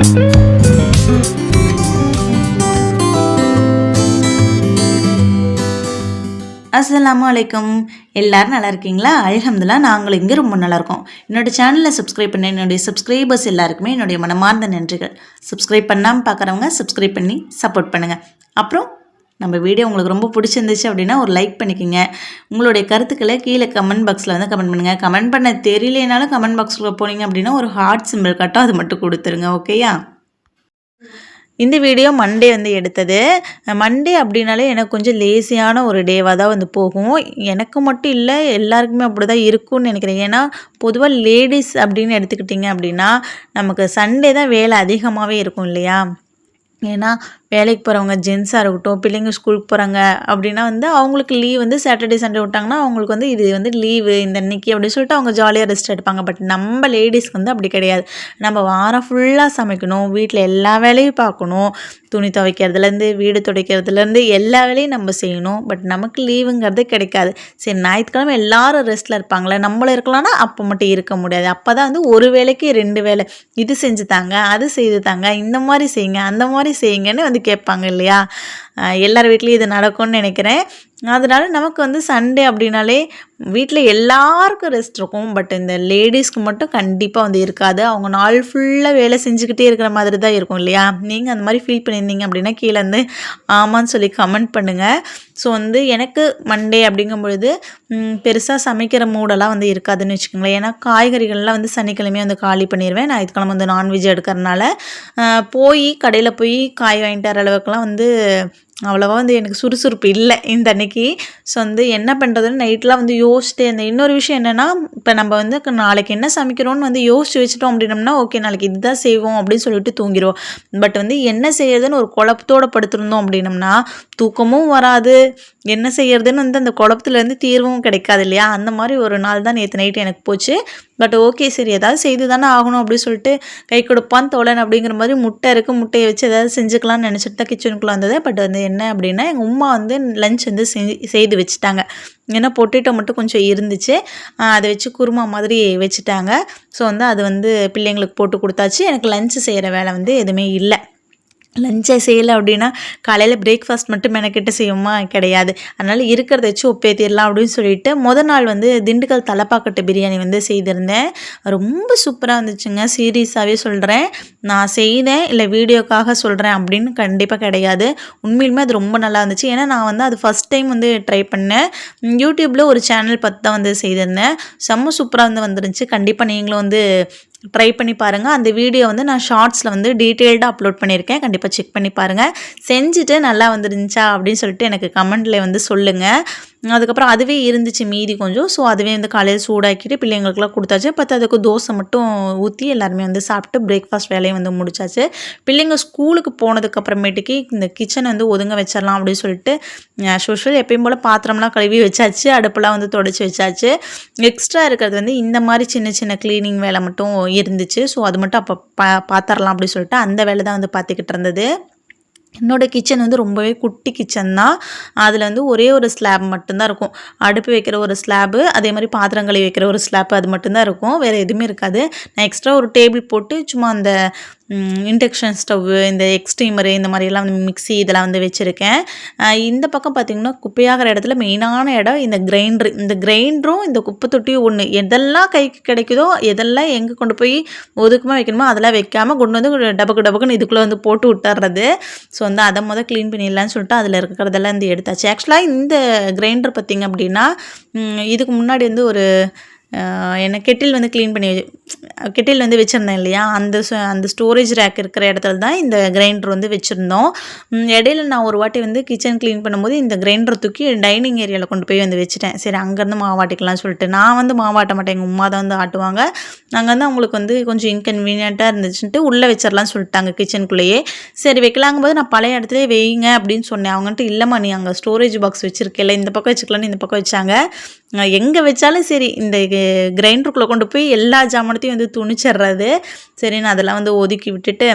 அஸ்ஸலாமு அலைக்கும். எல்லாரும் நல்லா இருக்கீங்களா? அல்ஹம்துலில்லாஹ் நாங்கள் இங்கே ரொம்ப நல்லா இருக்கோம். என்னோட சேனலை சப்ஸ்கிரைப் பண்ண என்னுடைய சப்ஸ்கிரைபர்ஸ் எல்லாருக்குமே என்னுடைய மனமார்ந்த நன்றிகள். சப்ஸ்கிரைப் பண்ணாமல் பார்க்குறவங்க சப்ஸ்கிரைப் பண்ணி சப்போர்ட் பண்ணுங்கள் அப்புறம் நம்ம வீடியோ உங்களுக்கு ரொம்ப பிடிச்சிருந்துச்சு அப்படின்னா ஒரு லைக் பண்ணிக்கோங்க. உங்களுடைய கருத்துக்களை கீழே கமெண்ட் பாக்ஸில் வந்து கமெண்ட் பண்ணுங்கள் கமெண்ட் பண்ண தெரியலனாலும் கமெண்ட் பாக்ஸில் போனீங்க அப்படின்னா ஒரு ஹார்ட் சிம்பிள் கட்டும். அது மட்டும் கொடுத்துருங்க ஓகேயா இந்த வீடியோ மண்டே வந்து எடுத்தது. மண்டே அப்படின்னாலே எனக்கு கொஞ்சம் லேசியான ஒரு டேவாக தான் வந்து போகும். எனக்கு மட்டும் இல்லை எல்லாருக்குமே அப்படி தான் இருக்கும்னு நினைக்கிறேன். ஏன்னா பொதுவாக லேடிஸ் அப்படின்னு எடுத்துக்கிட்டிங்க அப்படின்னா நமக்கு சண்டே தான் வேலை அதிகமாகவே இருக்கும் இல்லையா? ஏன்னா வேலைக்கு போகிறவங்க ஜென்ஸாக இருக்கட்டும் பிள்ளைங்க ஸ்கூலுக்கு போகிறாங்க அப்படின்னா வந்து அவங்களுக்கு லீவ் வந்து சாட்டர்டே சண்டே விட்டாங்கன்னா அவங்களுக்கு வந்து இது வந்து லீவு இந்த அன்னைக்கு அப்படின்னு சொல்லிட்டு அவங்க ஜாலியாக ரெஸ்ட் எடுப்பாங்க. பட் நம்ம லேடிஸ்க்கு வந்து அப்படி கிடையாது. நம்ம வாரம் ஃபுல்லாக சமைக்கணும் வீட்டில் எல்லா வேலையும் பார்க்கணும். துணி துவைக்கிறதுலேருந்து வீடு துடைக்கிறதுலேருந்து எல்லா வேலையும் நம்ம செய்யணும். பட் நமக்கு லீவுங்கிறது கிடைக்காது. சரி ஞாயிற்றுக்கிழமை எல்லாரும் ரெஸ்ட்டில் இருப்பாங்களே நம்மளும் இருக்கலாம்னா அப்போ மட்டும் இருக்க முடியாது. அப்போ தான் வந்து ஒரு வேலைக்கு ரெண்டு வேலை. இது செஞ்சு தாங்க அது செய்து தாங்க இந்த மாதிரி செய்யுங்க அந்த மாதிரி செய்யுங்கன்னு வந்து கேட்பாங்க இல்லையா? எல்லார் வீட்லேயும் இது நடக்கும்னு நினைக்கிறேன். அதனால நமக்கு வந்து சண்டே அப்படின்னாலே வீட்டில் எல்லாருக்கும் ரெஸ்ட் இருக்கும். பட் இந்த லேடிஸ்க்கு மட்டும் கண்டிப்பாக வந்து இருக்காது. அவங்க நாள் ஃபுல்லாக வேலை செஞ்சுக்கிட்டே இருக்கிற மாதிரி தான் இருக்கும் இல்லையா? நீங்கள் அந்த மாதிரி ஃபீல் பண்ணியிருந்தீங்க அப்படின்னா கீழே வந்து ஆமான்னு சொல்லி கமெண்ட் பண்ணுங்கள் ஸோ வந்து எனக்கு மண்டே அப்படிங்கும் பொழுது பெருசாக சமைக்கிற மூடெல்லாம் வந்து இருக்காதுன்னு வச்சுக்கோங்களேன். ஏன்னா காய்கறிகள்லாம் வந்து சனிக்கிழமையே வந்து காலி பண்ணிடுவேன் ஞாயிற்றுக்கிழமை வந்து நான்வெஜ் எடுக்கிறனால போய் கடையில் போய் காய் வாங்கிட்டு வர அளவுக்குலாம் வந்து அவ்வளோவா வந்து எனக்கு சுறுசுறுப்பு இல்லை இந்த அன்னைக்கு ஸோ வந்து என்ன பண்ணுறதுன்னு நைட்லாம் வந்து யோசிச்சிட்டே இருந்தேன். இன்னொரு விஷயம் என்னென்னா இப்போ நம்ம வந்து நாளைக்கு என்ன சமைக்கிறோன்னு வந்து யோசிச்சு வச்சுட்டோம் அப்படின்னம்னா ஓகே நாளைக்கு இதுதான் செய்வோம் அப்படின்னு சொல்லிட்டு தூங்கிடுவோம் பட் வந்து என்ன செய்யறதுன்னு ஒரு குழப்பத்தோட படுத்திருந்தோம் அப்படின்னம்னா தூக்கமும் வராது. என்ன செய்யறதுன்னு வந்து அந்த குழப்பத்துலேருந்து தீர்வும் கிடைக்காது இல்லையா? அந்த மாதிரி ஒரு நாள் தான் நேற்று நைட்டு எனக்கு போச்சு. பட் ஓகே சரி ஏதாவது செய்து தானே ஆகணும் அப்படின்னு சொல்லிட்டு கை கொடுப்பான் தோழன் அப்படிங்கிற மாதிரி முட்டை இருக்குது முட்டையை வச்சு ஏதாவது செஞ்சுக்கலாம்னு நினச்சிட்டு தான் கிச்சனுக்குள்ளே வந்தது. பட் வந்து என்ன அப்படின்னா எங்கள் உம்மா வந்து லஞ்ச் வந்து செஞ்சு செய்து வச்சுட்டாங்க. ஏன்னா பொட்டேட்டோ மட்டும் கொஞ்சம் இருந்துச்சு. அதை வச்சு குருமா மாதிரி வச்சுட்டாங்க. ஸோ வந்து அது வந்து பிள்ளைங்களுக்கு போட்டு கொடுத்தாச்சு. எனக்கு லஞ்சு செய்கிற வேலை வந்து எதுவுமே இல்லை. லஞ்சை செய்யலை அப்படின்னா காலையில் பிரேக்ஃபாஸ்ட் மட்டும் மெனக்கிட்டு செய்யுமா கிடையாது. அதனால் இருக்கிறத வச்சு ஒப்பேத்திடலாம் அப்படின்னு சொல்லிட்டு முத நாள் வந்து திண்டுக்கல் தலைப்பாக்கட்டு பிரியாணி வந்து செய்திருந்தேன். ரொம்ப சூப்பராக இருந்துச்சுங்க. சீரியஸாகவே சொல்கிறேன் நான் செய்தேன். இல்லை வீடியோக்காக சொல்கிறேன் அப்படின்னு கண்டிப்பாக கிடையாது. உண்மையிலுமே அது ரொம்ப நல்லா இருந்துச்சு. ஏன்னா நான் வந்து அது ஃபஸ்ட் டைம் வந்து ட்ரை பண்ணேன். யூடியூப்பில் ஒரு சேனல் பார்த்து தான் வந்து செய்திருந்தேன். செம்ம சூப்பராக வந்து வந்துருந்துச்சு. கண்டிப்பாக நீங்களும் வந்து ட்ரை பண்ணி பாருங்கள் அந்த வீடியோ வந்து நான் ஷார்ட்ஸில் வந்து டீட்டெயில்டாக அப்லோட் பண்ணியிருக்கேன். கண்டிப்பாக செக் பண்ணி பாருங்கள் செஞ்சுட்டு நல்லா வந்துருந்துச்சா அப்படின்னு சொல்லிட்டு எனக்கு கமெண்ட்டில் வந்து சொல்லுங்கள் அதுக்கப்புறம் அதுவே இருந்துச்சு மீதி கொஞ்சம். ஸோ அதுவே வந்து காலையில் சூடாக்கிட்டு பிள்ளைங்களுக்குலாம் கொடுத்தாச்சு. பார்த்து அதுக்கு தோசை மட்டும் ஊற்றி எல்லாருமே வந்து சாப்பிட்டு பிரேக்ஃபாஸ்ட் வேலையை வந்து முடிச்சாச்சு. பிள்ளைங்க ஸ்கூலுக்கு போனதுக்கப்புறமேட்டுக்கு இந்த கிச்சனை வந்து ஒதுங்க வச்சிடலாம் அப்படின்னு சொல்லிட்டு சோஷியல் எப்பயும் போல் பாத்திரம்லாம் கழுவி வச்சாச்சு. அடுப்பெல்லாம் வந்து தொடச்சி வச்சாச்சு. எக்ஸ்ட்ரா இருக்கிறது வந்து இந்த மாதிரி சின்ன சின்ன க்ளீனிங் வேலை மட்டும் இருந்துச்சு. ஸோ அது மட்டும் அப்போ பா பார்த்துடலாம் அப்படின்னு சொல்லிட்டு அந்த வேலை தான் வந்து பார்த்துக்கிட்டு இருந்தது. என்னோட கிச்சன் வந்து ரொம்பவே குட்டி கிச்சன் தான். அதில் வந்து ஒரே ஒரு ஸ்லாப் மட்டும்தான் இருக்கும். அடுப்பு வைக்கிற ஒரு ஸ்லாபு அதே மாதிரி பாத்திரங்களை வைக்கிற ஒரு ஸ்லாப் அது மட்டும்தான் இருக்கும். வேறு எதுவுமே இருக்காது. நான் எக்ஸ்ட்ரா ஒரு டேபிள் போட்டு சும்மா அந்த இண்டக்ஷன் ஸ்டவ்வு இந்த எக்ஸ்ட்ரீமரு இந்த மாதிரியெல்லாம் வந்து மிக்ஸி இதெல்லாம் வந்து வச்சுருக்கேன். இந்த பக்கம் பார்த்திங்கன்னா குப்பையாகிற இடத்துல மெயினான இடம் இந்த கிரைண்டர். இந்த கிரைண்டரும் இந்த குப்பை தொட்டியும் ஒன்று எதெல்லாம் கைக்கு கிடைக்குதோ எதெல்லாம் எங்கே கொண்டு போய் ஒதுக்கமாக வைக்கணுமோ அதெல்லாம் வைக்காமல் கொண்டு வந்து டபக்கு டபக்குன்னு இதுக்குள்ளே வந்து போட்டு விட்டுறது ஸோ வந்து அதை மொதல் க்ளீன் பண்ணிடலான்னு சொல்லிட்டு அதில் இருக்கிறதெல்லாம் வந்து எடுத்தாச்சு. ஆக்சுவலாக இந்த கிரைண்டர் பார்த்திங்க அப்படின்னா இதுக்கு முன்னாடி வந்து ஒரு என்ன கெட்டில் வந்து க்ளீன் பண்ணி கெட்டில் வந்து வச்சுருந்தேன் இல்லையா? அந்த அந்த ஸ்டோரேஜ் ரேக் இருக்கிற இடத்துல தான் இந்த கிரைண்டர் வந்து வச்சுருந்தோம். இடையில நான் ஒரு வாட்டி வந்து கிச்சன் க்ளீன் பண்ணும்போது இந்த கிரைண்டர் தூக்கி டைனிங் ஏரியாவில் கொண்டு போய் வந்து வச்சுட்டேன். சரி அங்கேருந்து மாவாட்டிக்கலாம்னு சொல்லிட்டு. நான் வந்து மாவாட்ட மாட்டேன் எங்கள் உமா தான் வந்து ஆட்டுவாங்க. அங்கே வந்து அவங்களுக்கு வந்து கொஞ்சம் இன்கன்வீனியண்ட்டாக இருந்துச்சுன்ட்டு உள்ளே வச்சிடலாம்னு சொல்லிட்டாங்க கிச்சனுக்குள்ளேயே சரி வைக்கலாங்கும் போது நான் பழைய இடத்துல வைங்க அப்படின்னு சொன்னேன். அவங்கன்ட்டு இல்லைம்மா நீ அங்கே ஸ்டோரேஜ் பாக்ஸ் வச்சிருக்கல இந்த பக்கம் வச்சுக்கலான்னு இந்த பக்கம் வச்சாங்க. எங்கே வச்சாலும் சரி இந்த கிரைண்டருக்குள்ளே கொண்டு போய் எல்லா ஜாமானத்தையும் வந்து துணிச்சிடுறது சரி நான் அதெல்லாம் வந்து ஒதுக்கி விட்டுட்டு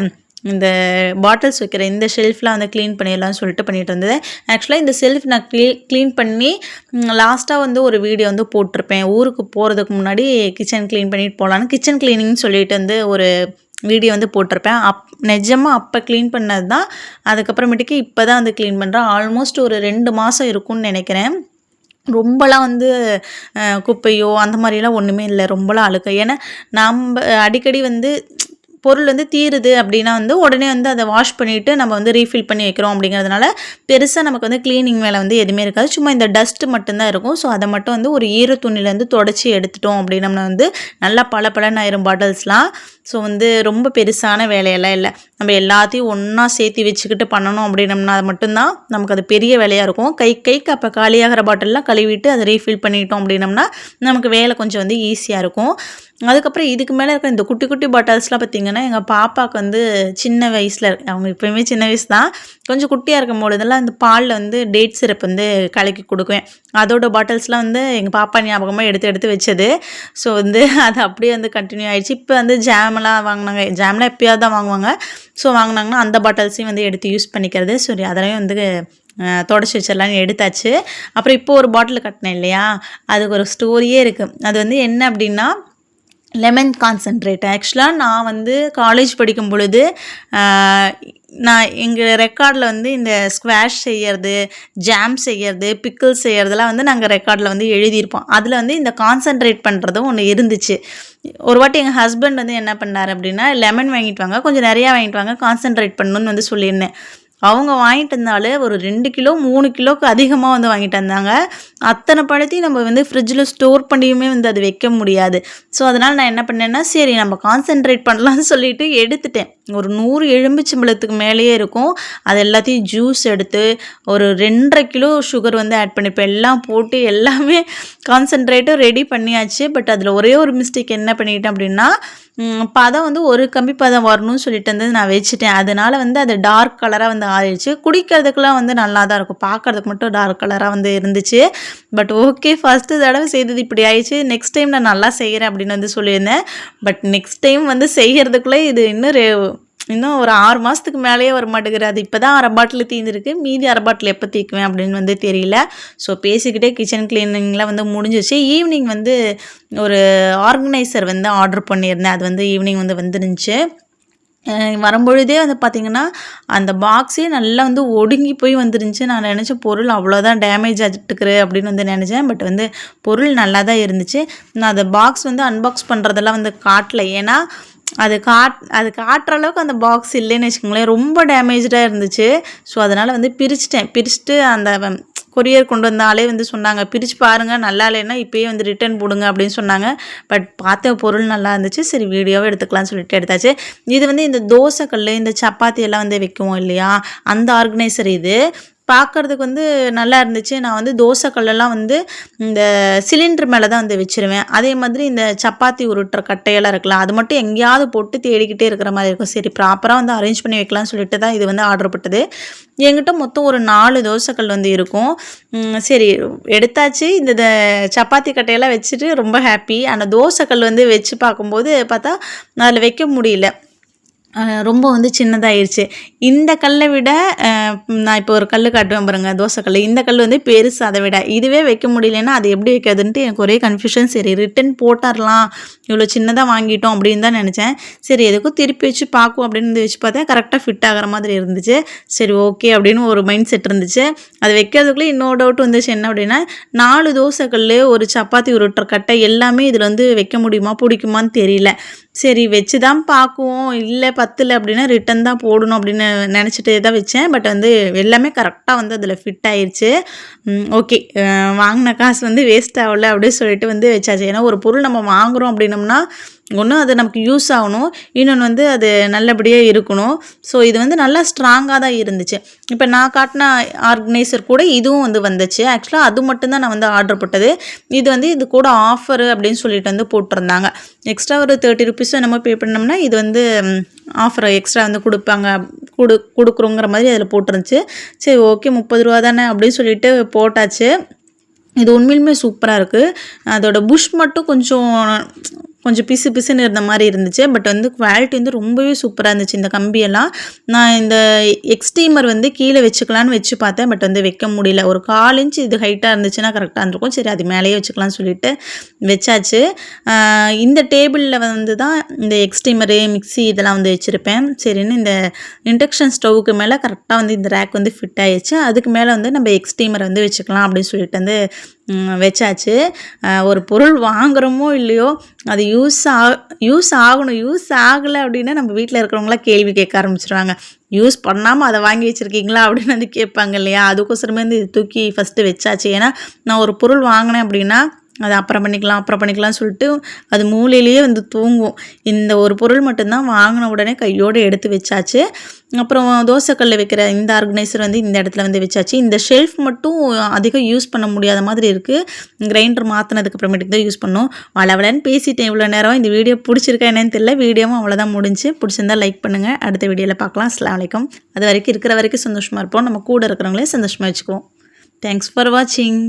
இந்த பாட்டில்ஸ் வைக்கிற இந்த ஷெல்ஃப்லாம் வந்து க்ளீன் பண்ணிடலாம்னு சொல்லிட்டு பண்ணிட்டு இருந்தது. ஆக்சுவலாக இந்த செல்ஃப் நான் க்ளீ க்ளீன் பண்ணி லாஸ்ட்டாக வந்து ஒரு வீடியோ வந்து போட்டிருப்பேன். ஊருக்கு போகிறதுக்கு முன்னாடி கிச்சன் க்ளீன் பண்ணிட்டு போகலான்னு கிச்சன் க்ளீனிங் சொல்லிட்டு வந்து ஒரு வீடியோ வந்து போட்டிருப்பேன். அப் நிஜமாக அப்போ க்ளீன் பண்ணது தான் அதுக்கப்புறமேட்டுக்கு இப்போ தான் வந்து க்ளீன் பண்ணுறேன் ஆல்மோஸ்ட் ஒரு ரெண்டு மாதம் இருக்கும்னு நினைக்கிறேன். ரொம்பலாம் வந்து குப்பையோ அந்த மாதிரிலாம் ஒன்றுமே இல்லை. ரொம்பலாம் அழுக்க. ஏன்னா நம்ம அடிக்கடி வந்து பொருள் வந்து தீருது அப்படின்னா வந்து உடனே வந்து அதை வாஷ் பண்ணிவிட்டு நம்ம வந்து ரீஃபில் பண்ணி வைக்கிறோம் அப்படிங்கிறதுனால பெருசாக நமக்கு வந்து க்ளீனிங் வேலை வந்து எதுவுமே இருக்காது. சும்மா இந்த டஸ்ட்டு மட்டும்தான் இருக்கும். ஸோ அதை மட்டும் வந்து ஒரு ஈர துணிலேருந்து தொடச்சி எடுத்துட்டோம் அப்படின்னம்னா வந்து நல்லா பல பலன் ஆயிரும் பாட்டில்ஸ்லாம் ஸோ வந்து ரொம்ப பெருசான வேலையெல்லாம் இல்லை. நம்ம எல்லாத்தையும் ஒன்றா சேர்த்து வச்சுக்கிட்டு பண்ணணும் அப்படின்னம்னா அது மட்டும்தான் நமக்கு அது பெரிய வேலையாக இருக்கும். கை கைக்கு அப்போ காலியாகிற பாட்டிலெலாம் கழுவிட்டு அதை ரீஃபில் பண்ணிட்டோம் அப்படின்னம்னா நமக்கு வேலை கொஞ்சம் வந்து ஈஸியாக இருக்கும். அதுக்கப்புறம் இதுக்கு மேலே இருக்கிற இந்த குட்டி குட்டி பாட்டில்ஸ்லாம் பார்த்திங்கன்னா எங்கள் பாப்பாவுக்கு வந்து சின்ன வயசில் அவங்க இப்போயுமே சின்ன வயசு தான். கொஞ்சம் குட்டியாக இருக்கும் பொழுதெல்லாம் இந்த பாலில் வந்து டேட் சிரப் வந்து கலக்கி கொடுக்குவேன். அதோட பாட்டில்ஸ்லாம் வந்து எங்கள் பாப்பா ஞாபகமாக எடுத்து எடுத்து வச்சது. ஸோ வந்து அது அப்படியே வந்து கண்டினியூ ஆகிடுச்சு இப்போ வந்து ஜாம் ஜாமெல்லாம் வாங்கினாங்க. ஜாம்லாம் எப்பயாவது தான் வாங்குவாங்க. ஸோ வாங்கினாங்கன்னா அந்த பாட்டில்ஸையும் வந்து எடுத்து யூஸ் பண்ணிக்கிறது. சரி அதெல்லாம் வந்து தொடச்சி வச்சிடலான்னு எடுத்தாச்சு. அப்புறம் இப்போது ஒரு பாட்டில் கட்டினேன் இல்லையா? அதுக்கு ஒரு ஸ்டோரியே இருக்குது அது வந்து என்ன அப்படின்னா லெமன் கான்சன்ட்ரேட் ஆக்சுவலாக நான் வந்து காலேஜ் படிக்கும் பொழுது நான் எங்கள் ரெக்கார்டில் வந்து இந்த ஸ்குவாஷ் செய்கிறது ஜாம் செய்யறது பிக்கிள் செய்கிறதுலாம் வந்து நாங்கள் ரெக்கார்டில் வந்து எழுதியிருப்போம். அதில் வந்து இந்த கான்சன்ட்ரேட் பண்ணுறதும் ஒன்று இருந்துச்சு. ஒரு வாட்டி எங்கள் ஹஸ்பண்ட் வந்து என்ன பண்ணார் அப்படின்னா லெமன் வாங்கிட்டு வாங்க கொஞ்சம் நிறையா வாங்கிட்டு வாங்க கான்சன்ட்ரேட் பண்ணணும்னு வந்து சொல்லியிருந்தேன். அவங்க வாங்கிட்டு வந்தாலே ஒரு ரெண்டு கிலோ மூணு கிலோக்கு அதிகமாக வந்து வாங்கிட்டு வந்தாங்க. அத்தனை பழத்தையும் நம்ம வந்து ஃப்ரிட்ஜில் ஸ்டோர் பண்ணியுமே வந்து அது வைக்க முடியாது. ஸோ அதனால் நான் என்ன பண்ணேன்னா சரி நம்ம கான்சென்ட்ரேட் பண்ணலாம்னு சொல்லிட்டு எடுத்துட்டேன். ஒரு நூறு எலும்பிச்சம்பழத்துக்கு மேலேயே இருக்கும். அது எல்லாத்தையும் ஜூஸ் எடுத்து ஒரு ரெண்டரை கிலோ சுகர் வந்து ஆட் பண்ணிப்பேன் எல்லாம் போட்டு எல்லாமே கான்சென்ட்ரேட்டும் ரெடி பண்ணியாச்சு. பட் அதில் ஒரே ஒரு மிஸ்டேக் என்ன பண்ணிட்டேன் அப்படின்னா பதம் வந்து ஒரு கம்பி பதம் வரணும்னு சொல்லிட்டு வந்து நான் வச்சுட்டேன். அதனால் வந்து அது டார்க் கலராக வந்து ஆயிடுச்சு குடிக்கிறதுக்குலாம் வந்து நல்லா தான் இருக்கும். பார்க்கறதுக்கு மட்டும் டார்க் கலராக வந்து இருந்துச்சு. பட் ஓகே ஃபஸ்ட்டு தடவை செய்தது இப்படி ஆயிடுச்சு. நெக்ஸ்ட் டைம் நான் நல்லா செய்கிறேன் அப்படின்னு வந்து சொல்லியிருந்தேன். பட் நெக்ஸ்ட் டைம் வந்து செய்கிறதுக்குள்ளே இது இன்னும் இன்னும் ஒரு ஆறு மாதத்துக்கு மேலேயே வர மாட்டேங்குது அது இப்போ தான் அரை பாட்டில் தீர்ந்துருக்கு மீதி அரை பாட்டில் எப்போ தீக்குவேன் அப்படின்னு வந்து தெரியல. ஸோ பேசிக்கிட்டே கிச்சன் கிளீனிங்லாம் வந்து முடிஞ்சிச்சு ஈவினிங் வந்து ஒரு ஆர்கனைசர் வந்து ஆர்டர் பண்ணியிருந்தேன். அது வந்து ஈவினிங் வந்து வந்துருந்துச்சு. வரும்பொழுதே வந்து பார்த்திங்கன்னா அந்த பாக்ஸே நல்லா வந்து ஒடுங்கி போய் வந்துருந்துச்சு. நான் நினச்ச பொருள் அவ்வளோதான் டேமேஜ் ஆகிட்டுக்குரு அப்படின்னு வந்து நினச்சேன். பட் வந்து பொருள் நல்லா தான் இருந்துச்சு. நான் அந்த பாக்ஸ் வந்து அன்பாக்ஸ் பண்ணுறதெல்லாம் வந்து காட்டல. ஏன்னா அது காட் அது காட்டுற அளவுக்கு அந்த பாக்ஸ் இல்லைன்னு வச்சுக்கோங்களேன் ரொம்ப டேமேஜாக இருந்துச்சு. ஸோ அதனால் வந்து பிரிச்சுட்டேன். பிரிச்சுட்டு அந்த கொரியர் கொண்டு வந்தாலே வந்து சொன்னாங்க பிரித்து பாருங்கள் நல்லா இல்லைன்னா இப்போயே வந்து ரிட்டர்ன் போடுங்க அப்படின்னு சொன்னாங்க. பட் பார்த்த பொருள் நல்லா இருந்துச்சு. சரி வீடியோவை எடுத்துக்கலாம்னு சொல்லிட்டு எடுத்தாச்சு. இது வந்து இந்த தோசைக்கல் இந்த சப்பாத்தி எல்லாம் வந்து வைக்குவோம் இல்லையா? அந்த ஆர்கனைசர் இது. பார்க்கறதுக்கு வந்து நல்லா இருந்துச்சு. நான் வந்து தோசைக்கல்லெல்லாம் வந்து இந்த சிலிண்டர் மேலே தான் வந்து வச்சிருவேன். அதே மாதிரி இந்த சப்பாத்தி உருட்டுற கட்டையெல்லாம் இருக்கலாம் அது மட்டும் எங்கேயாவது போட்டு தேடிக்கிட்டே இருக்கிற மாதிரி இருக்கும். சரி ப்ராப்பராக வந்து அரேஞ்ச் பண்ணி வைக்கலாம்னு சொல்லிட்டு தான் இது வந்து ஆர்டர் போட்டது. என்கிட்ட மொத்தம் ஒரு நாலு தோசைக்கல் வந்து இருக்கும். சரி எடுத்தாச்சு. இந்த த- சப்பாத்தி கட்டையெல்லாம் வச்சுட்டு ரொம்ப ஹாப்பி ஆனால் தோசைக்கல் வந்து வச்சு பார்க்கும்போது பார்த்தா அதில் வைக்க முடியல. ரொம்ப வந்து சின்னதாயிருச்சு. இந்த கல்லை விட நான் இப்போ ஒரு கல் காட்டுவேன் பாருங்க தோசைக்கல் இந்த கல் வந்து பெருசு அதை விட. இதுவே வைக்க முடியலன்னா அது எப்படி வைக்கிறதுன்ட்டு எனக்கு ஒரே கன்ஃபியூஷன் சரி ரிட்டன் போட்டுடலாம். இவ்வளோ சின்னதாக வாங்கிட்டோம் அப்படின்னு தான் நினச்சேன். சரி எதுக்கும் திருப்பி வச்சு பார்க்கும் அப்படின்னு வந்து வச்சு பார்த்தா கரெக்டாக ஃபிட் ஆகிற மாதிரி இருந்துச்சு. சரி ஓகே அப்படின்னு ஒரு மைண்ட் செட் இருந்துச்சு. அது வைக்கிறதுக்குள்ளே இன்னொரு டவுட் வந்துச்சு. என்ன அப்படின்னா நாலு தோசைக்கல் ஒரு சப்பாத்தி உருட்டுற கட்டை எல்லாமே இதில் வந்து வைக்க முடியுமா பிடிக்குமான்னு தெரியல. சரி வச்சு தான் பார்க்குவோம். இல்லை பத்தில் அப்படின்னா ரிட்டன் தான் போடணும் அப்படின்னு நினச்சிட்டு தான் வச்சேன். பட் வந்து எல்லாமே கரெக்டாக வந்து அதில் ஃபிட் ஆயிடுச்சு ஓகே வாங்கின காசு வந்து வேஸ்ட் ஆகலை அப்படின்னு சொல்லிட்டு வந்து வச்சாச்சு. ஏன்னா ஒரு பொருள் நம்ம வாங்குகிறோம் அப்படின்னம்னா ஒன்று அது நமக்கு யூஸ் ஆகணும். இன்னொன்று வந்து அது நல்லபடியாக இருக்கணும். ஸோ இது வந்து நல்லா ஸ்ட்ராங்காக தான் இருந்துச்சு. இப்போ நான் காட்டின ஆர்கனைசர் கூட இதுவும் வந்து வந்துச்சு. ஆக்சுவலாக அது மட்டும்தான் நான் வந்து ஆர்டர் போட்டது. இது வந்து இது கூட ஆஃபர் அப்படின்னு சொல்லிட்டு வந்து போட்டிருந்தாங்க. எக்ஸ்ட்ரா ஒரு தேர்ட்டி ருபீஸும் நம்ம பே பண்ணோம்னா இது வந்து ஆஃபர் எக்ஸ்ட்ரா வந்து கொடுப்பாங்க. கொடு கொடுக்குறோங்கிற மாதிரி அதில் போட்டிருந்துச்சு. சரி ஓகே முப்பது ரூபா தானே அப்படின்னு சொல்லிட்டு போட்டாச்சு. இது உண்மையிலுமே சூப்பராக இருக்குது அதோட புஷ் மட்டும் கொஞ்சம் கொஞ்சம் பிசு பிசுன்னு இருந்த மாதிரி இருந்துச்சு. பட் வந்து குவாலிட்டி வந்து ரொம்பவே சூப்பராக இருந்துச்சு இந்த கம்பியெல்லாம். நான் இந்த எக்ஸ்டீமர் வந்து கீழே வச்சுக்கலான்னு வச்சு பார்த்தேன். பட் வந்து வைக்க முடியல. ஒரு கால் இன்ச் இது ஹைட்டாக இருந்துச்சுன்னா கரெக்டாக இருந்திருக்கும். சரி அது மேலேயே வச்சுக்கலாம்னு சொல்லிட்டு வச்சாச்சு. இந்த டேபிளில் வந்து தான் இந்த எக்ஸ்டீமரு மிக்ஸி இதெல்லாம் வந்து வச்சுருப்பேன். சரின்னு இந்த இண்டக்ஷன் ஸ்டவ்வுக்கு மேலே கரெக்டாக வந்து இந்த ரேக் வந்து ஃபிட் ஆயிடுச்சு. அதுக்கு மேலே வந்து நம்ம எக்ஸ்டீமர் வந்து வச்சுக்கலாம் அப்படின்னு சொல்லிட்டு வந்து வச்சாச்சு. ஒரு பொருள் வாங்குறோமோ இல்லையோ அது யூஸ் ஆ யூஸ் ஆகணும் யூஸ் ஆகலை அப்படின்னா நம்ம வீட்டில் இருக்கிறவங்களாம் கேள்வி கேட்க ஆரம்பிச்சிருவாங்க. யூஸ் பண்ணாமல் அதை வாங்கி வச்சுருக்கீங்களா அப்படின்னு வந்து கேட்பாங்க இல்லையா? அதுக்கோசரமே வந்து இது தூக்கி ஃபஸ்ட்டு வச்சாச்சு. ஏன்னா நான் ஒரு பொருள் வாங்கினேன் அப்படின்னா அது அப்புறம் பண்ணிக்கலாம் அப்புறம் பண்ணிக்கலாம்னு சொல்லிட்டு அது மூலையிலேயே வந்து தூங்கும் இந்த ஒரு பொருள் மட்டும்தான் வாங்கின உடனே கையோடு எடுத்து வச்சாச்சு. அப்புறம் தோசைக்கல்லில் வைக்கிற இந்த ஆர்கனைசர் வந்து இந்த இடத்துல வந்து வச்சாச்சு. இந்த ஷெல்ஃப் மட்டும் அதிகம் யூஸ் பண்ண முடியாத மாதிரி இருக்குது கிரைண்டர் மாற்றினதுக்கு அப்புறமேட்டுக்கு தான் யூஸ் பண்ணோம். வளவலன்னு பேசிட்டேன். இவ்வளோ நேரம் இந்த வீடியோ பிடிச்சிருக்கா என்னன்னு தெரியல. வீடியோவும் அவ்வளோதான் முடிஞ்சு. பிடிச்சிருந்தா லைக் பண்ணுங்கள் அடுத்த வீடியோவில் பார்க்கலாம். அஸ்லாம் வலைக்கம் அது வரைக்கும் இருக்கிற வரைக்கும் சந்தோஷமாக இருப்போம். நம்ம கூட இருக்கிறவங்களே சந்தோஷமாக வச்சுக்குவோம். தேங்க்ஸ் ஃபார் வாட்சிங்